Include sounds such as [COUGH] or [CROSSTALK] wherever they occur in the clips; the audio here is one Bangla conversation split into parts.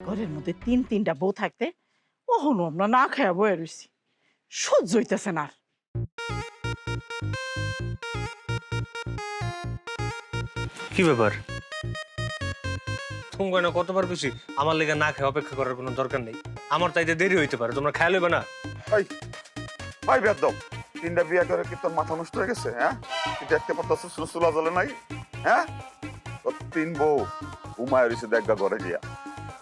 ঘরের মধ্যে তিন তিনটা বউ থাকতে ওহনো আমরা না খাইয়া বয়ে রয়েছি সহ্য হইতেছে না আর। কি ব্যাপার? না কতবার বেশি আমার লেগে না খেয়ে অপেক্ষা করার কোনো দরকার নেই। আমার চাইতে দেরি হইতে পারে তোমরা খেয়াল হইবে না? ভাই ভাই বেদম তিনটা বিয়া করে কি তোর মাথা নষ্ট হয়ে গেছে হ্যাঁ? তুই দেখতে পারতাছ সুসুলা জলে নাই হ্যাঁ? তোর তিন বউ ঘুমায় রয়েছে দেখা ঘরে গিয়া।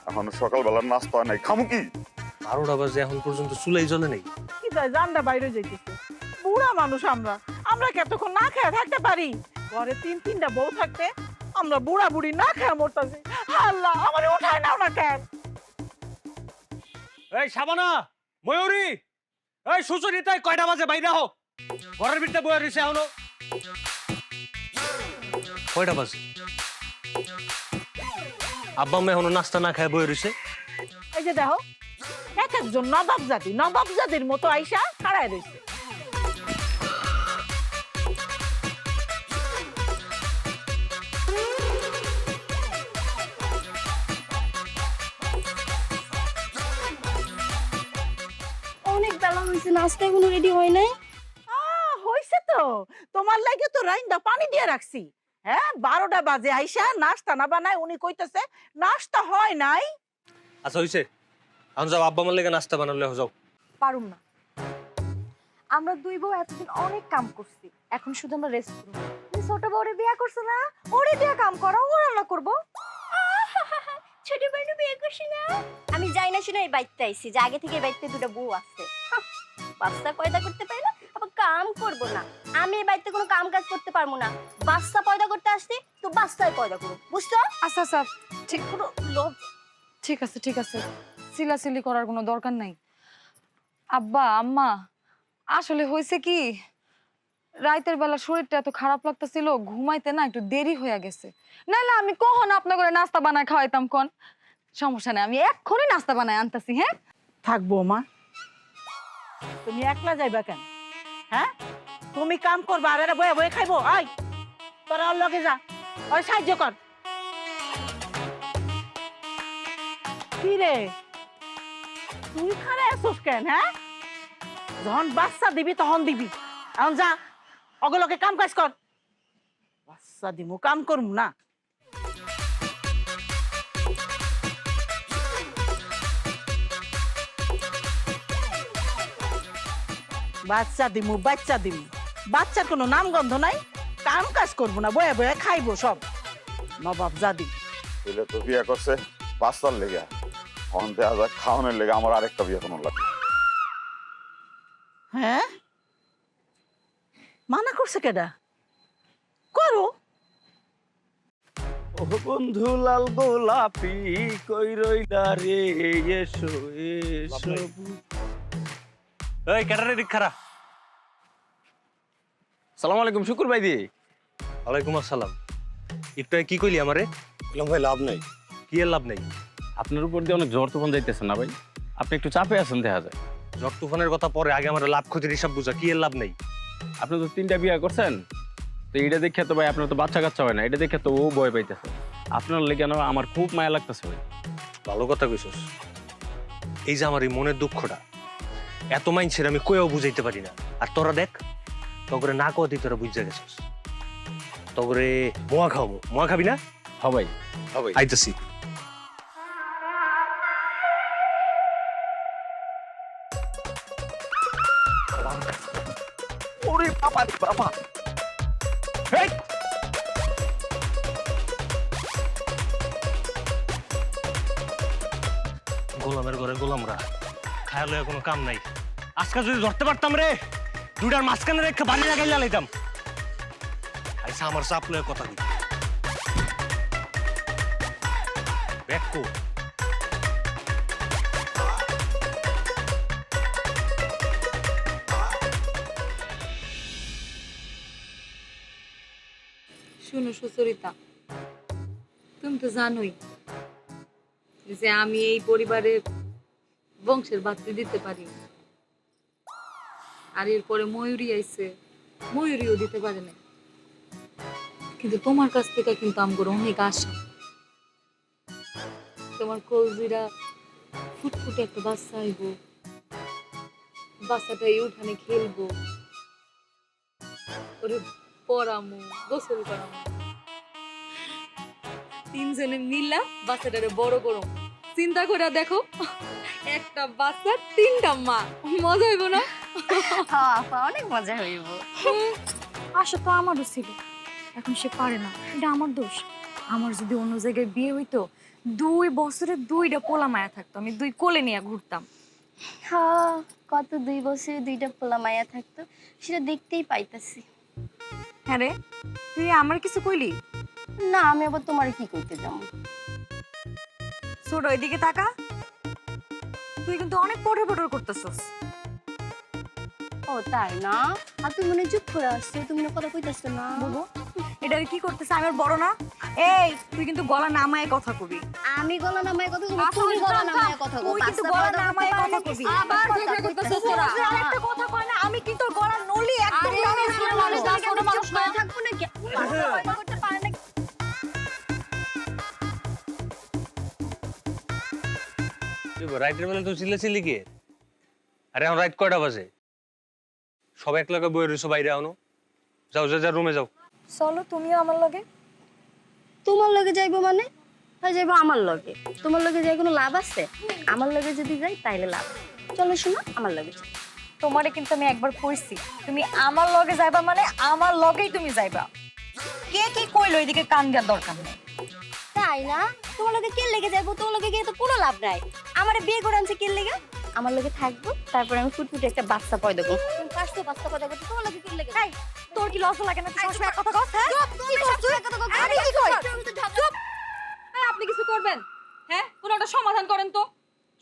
এখন সকালবেলার নাস্তা হয় নাই খামু কি? বারোটা বাজে এখন পর্যন্ত চুলাই জ্বলে নেই। কি তাই জানটা বাইরে যাইতেছে। বুড়া মানুষ আমরা। আমরা কি এতক্ষণ না খেয়ে থাকতে পারি? ঘরে তিন তিনটা বউ থাকতে আমরা বুড়া বুড়ি না খেয়ে মরতাছি। আল্লাহ আমার উঠায় নাও না কেন? এই সাবানা ময়ূরী! এই সুচরিতাই কয়টা বাজে? বাইরে হো ঘরের ভিতরে বয়ে রয়েছে এখনও। কয়টা বাজে? আব্বা আম্মা এখনও নাস্তা না খায় বয়ে রয়েছে এই যে দেখো এক একজন নবাব জাতি নবাব জাতির মতো আইসা খাড়ায় রয়েছে অনেক বেলা হয়েছে নাস্তা এখনও রেডি হয় নাই? আহ, হইছে তো। তোমার লাগে তো রাইন্দা পানি দিয়ে রাখছি। হ্যাঁ বারোটা বাজে আইসা নাস্তা না বানায় উনি কইতেছে নাস্তা হয় নাই? আচ্ছা হইছে। এখন যাও আব্বা আমার লেগে নাস্তা বানালে যাও। পারুম না। আমরা দুই বউ এতদিন অনেক কাম করছি এখন শুধু আমরা রেস্ট করব। তুমি ছোট বউরে বিয়া করছ না? ওরে দিয়া কাম করো ও রান্না করব। ছোট বউরে বিয়ে করছি না? আমি যাই না শুনে এই বাইতে আইছি যে আগে থেকে বাইতে দুটো বউ আছে। বাচ্চা পয়দা করতে পারি কাম করব না। আমি এই বাড়িতে কোনো কাম কাজ করতে পারব না। বাচ্চা পয়দা করতে আসছি তো বাচ্চাই পয়দা করো বুঝছ? আচ্ছা আচ্ছা। ঠিক কোনো লোভ ঠিক আছে ঠিক আছে। সিলাসিলি করার কোনো দরকার নাই। আব্বা আম্মা আসলে হয়েছে কি রাইতের বেলা শরীরটা এত খারাপ লাগতেছিল ঘুমাইতে না একটু দেরি হয়ে গেছে। নাহলে আমি কখন আপনার করে নাস্তা বানায় খাওয়াইতাম কোন? সমস্যা নেই আমি এক্ষুনি নাস্তা বানায় আনতাছি হ্যাঁ? থাকব মা। তুমি একলা যাইবা কেন? হ্যাঁ? তুমি কাম করবা, আর বয়ে বয়ে খাইবো আই তোরা ওর লগে যা ওই সাহায্য কর। কি রে? তুই খানে আসোস কেন হ্যাঁ? যখন বাচ্চা দিবি, তখন দিবি। এখন যা, অগলকে কাম কাজ কর। বাচ্চা দিমু, কাম করমু না। বাচ্চা দিমু বাচ্চা দিমু। বাচ্চার কোনো নাম গন্ধ নাই কাম কাজ করব না বয়ে বয়ে খাইবো সব। নবাব জাদি। ছেলে তো বিয়া করছে বাচ্চার লেগে। এখন দেখা যায় খাওয়ানোর লেগে আমার আরেকটা বিয়ে কোনো লাগে। হ্যাঁ? মানা করছে কেডা? করো। ও বন্ধু লাল গোলাপি কই রইলা রে? এসো এসো। এই ক্যাটারে দীক্ষারা সালাম আলাইকুম শুকুর ভাই দি ওয়ালাইকুম আসসালাম। একটু কি কইলি আমারে? বললাম ভাই লাভ নাই। কি এর লাভ নেই? আপনার উপর দিয়ে অনেক জ্বর তুফান যাইতেছে না ভাই। আপনি একটু চাপে আছেন দেখা যায়। ঝড় তুফানের কথা পরে আগে আমার লাভ ক্ষতির হিসাব বুঝা কি এর লাভ নেই? আপনি তো তিনটা বিয়া করছেন তো এটা দেখে তো ভাই আপনার তো বাচ্চা কাচ্চা হয় না এটা দেখে তো ও ভয় পাইতেছে। আপনার লেগে না আমার খুব মায়া লাগতেছে ভাই। ভালো কথা কইছস। এই যে আমার এই মনের দুঃখটা এত মাইনছের আমি কয়েও বুঝাইতে পারি না। আর তোরা দেখ তগরে না কদি তোরা বুঝতে গেছস। তগরে মোয়া খাও মোয়া খাবি না? হ ভাই। হবে আইতাছি। ওরে বাবা রে বাবা। গোলামের ঘরে গোলামরা। খায়ালো কোনো কাম নাই। আজকে যদি ধরতে পারতাম রে দুটার মাঝখানে রেখে বাড়ি লাগাই লাইতাম। আইসা আমার চাপ লয়ে কথা দিই ব্যাকো শুনো সুচরিতা, তুমি তো জানোই যে আমি এই পরিবারে বংশের বাতি দিতে পারি। আর এরপরে ময়ূরী আইছে। ময়ূরীও দিতে পারে না কিন্তু তোমার কাছ থেকে কিন্তু আমগর অনেক আশা। তোমার কলজিরা ফুটফুটে একটা বাচ্চা আইব। বাচ্চাটা এই উঠানে খেলব। ওরে পরামু, গোসল করামু। তিনজনে মিলা বাচ্চাটারে বড় করো চিন্তা করে দেখো। একটা বাচ্চা তিনটা মা। মজা হইব না? হ্যাঁ আপা অনেক মজা হইব। আশা তো আমারও ছিল। এখন সে পারে না এটা আমার দোষ। আমার যদি অন্য জায়গায় বিয়ে হইতো দুই বছরে দুইটা পোলা মায়া থাকতো। আমি দুই কোলে নিয়ে ঘুরতাম। হ্যাঁ কত দুই বছরে দুইটা পোলা মায়া থাকতো সেটা দেখতেই পাইতাছি। হ্যাঁ রে তুই আমার কিছু কইলি? না আমি আবার তোমার কি করতে যাব? ছোট ওইদিকে তাকা। তুই কিন্তু অনেক পটর পটর করতেছস। ও তাই না? আর তুমি মনে চুপ করে আসছো তুমি হয় কথা কইতাছো না। এটা কি করতেছে? বড় না? এই তুই কিন্তু গলা নামায় কথা কবি। আমি গলা নামায় কথা আচ্ছা, তুমি গলা নামায়। কথা তুই কিন্তু গলা নামায় কথা কবি। আবার ঝগড়া করতেছিস তোরা। আরেকটা কথা কয় না আমি কিন্তু গলা নলি একদম মানুষ না, মানুষ না থাকব নাকি? রাইটের বেলা তো চিল্লাচিল্লি কে আরে এখন রাইট কয়টা বাজে? সব এক লগে বই রইছো বাইরে আনো যাও যা যা রুমে যাও। চলো তুমিও আমার লগে। তোমার লগে যাইবো মানে? হয় যাইবো আমার লগে। তোমার লগে যাই কোনো লাভ আছে? আমার লগে যদি যাই তাইলে লাভ। চলো শোনো আমার লগে। তোমারে কিন্তু আমি একবার কইছি তুমি আমার লগে যাইবা মানে আমার লগেই তুমি যাইবা। কে কি কইলো এদিকে কান দেওয়ার দরকার নেই। তাই না? তোমার লগে কে লেগে যাইবো? তোমার লগে গিয়ে তো লাভ নাই। আমারে বিয়ে করে আনছে কে লেগে? আমার লগে থাকব তারপর আমি ফুটফুটে একটা বাচ্চা পয়দা করব তুমি পাঁচটা বাচ্চা পয়দা করতে তোমার লগে কে লেগে? তোর কি লজ্জা লাগে না? তুই সবসময় কথা কস হ্যাঁ? তুমি সবসময় কথা কও। আমি কি কই? চুপ। আপনি কিছু করবেন? হ্যাঁ? কোনো একটা সমাধান করেন তো।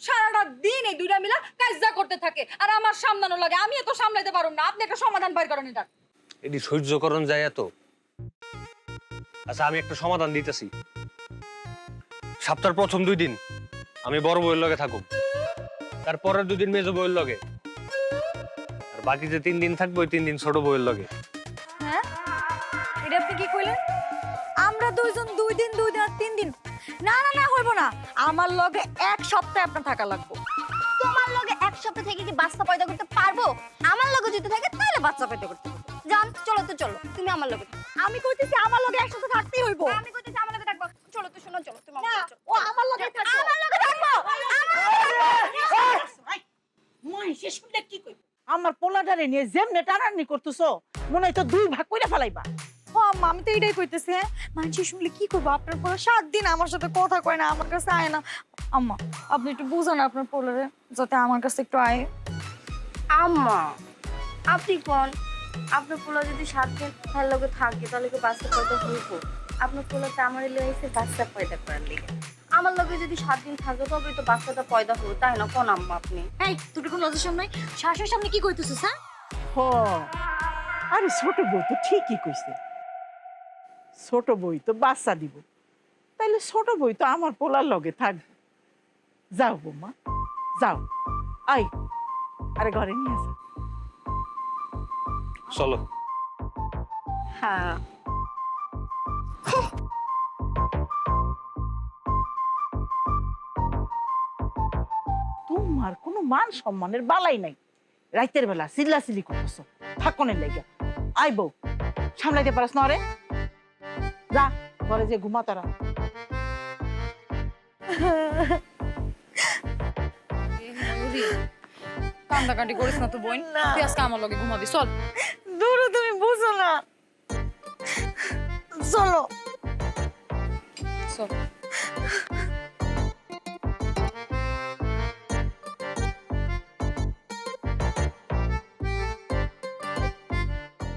সারাটা দিন এই দুইটা মিলা কাজা করতে থাকে। আর আমার সামলানো লাগে আমি এত সামলাইতে পারুম না। আপনি একটা সমাধান বাইর করেন এটা। এটি সহ্যকরণ যায় এত। আচ্ছা আমি একটা সমাধান দিতেছি। সপ্তাহের প্রথম দুই দিন। আমি বড় বইয়ের লগে থাকুক। তারপরের দুই দিন মেজো বইয়ের লগে। আর বাকি যে তিন দিন থাকব ওই তিন দিন ছোট বইয়ের লগে। হ্যাঁ? এটা আপনি কি কইলেন? আমরা দুইজন দুই দিন দুই দিন আর তিন দিন। না না না হইব না। আমার লগে এক সপ্তাহ আপনার থাকা লাগবে। তোমার লগে এক সপ্তাহ থেকে কি বাচ্চা পয়দা করতে পারব? আমার লগে যদি থাকে তাহলে বাচ্চা পয়দা করতে পারব জান চলো তো চলো। তুমি আমার লগে আমি কইতেছি আমার লগে একসাথে থাকতেই হইব। আমি কইতেছি আমার লগে থাকব। চলো তো শোনো চলো। তুমি আমার লগে চলো। ও আমার লগে আমার পোলাডারে নিয়ে যেমনে টানানি করতেছো মনে হয় তো দুই ভাগ করে ফেলাইবা। ও আম্মা আমি তো এটাই কইতেছি হ্যাঁ? মানুষ শুনলে কি করব? আপনার পোলা সাত দিন আমার সাথে কথা কয় না আমার কাছে আয় না। আম্মা আপনি একটু বুঝান আপনার পোলারে যাতে আমার কাছে একটু আয়। আম্মা আপনি কোন? আপনার পোলা যদি সাত দিন তার লগে থাকে তাহলে কি বাচ্চা পয়দা হইব আপনার পোলাতে আমার এলে এসে বাচ্চা পয়দা করার লিগে। আমার লগে যদি সাত দিন থাকে তবে তো বাচ্চাটা পয়দা হব তাই না? কোন আম্মা আপনি? এই তুই কোনো লজ্জার সামনে শাশুড়ির সামনে কি কইতেছিস হ্যাঁ? হ আরে ছোট বউ তো ঠিকই কইছে। ছোট বই তো বাচ্চা দিব। তাইলে ছোট বই তো আমার পোলার লগে থাকবে যাও বৌমা যাও। আই আরে ঘরে নিয়ে আসো চলো। হ্যাঁ। তোমার কোনো মান সম্মানের বালাই নাই। রাইতের বেলা চিল্লা চিল্লি করতেছো। থাকনের লেগে আই বউ সামলাইতে পারস না রে? যা ঘরে যে ঘুমা তারা। কান্দাকাটি করিস না তো বোন তুই আজকে আমার লগে ঘুমাবি চল। দূর তুমি বুঝো না। চলো চল [LAUGHS]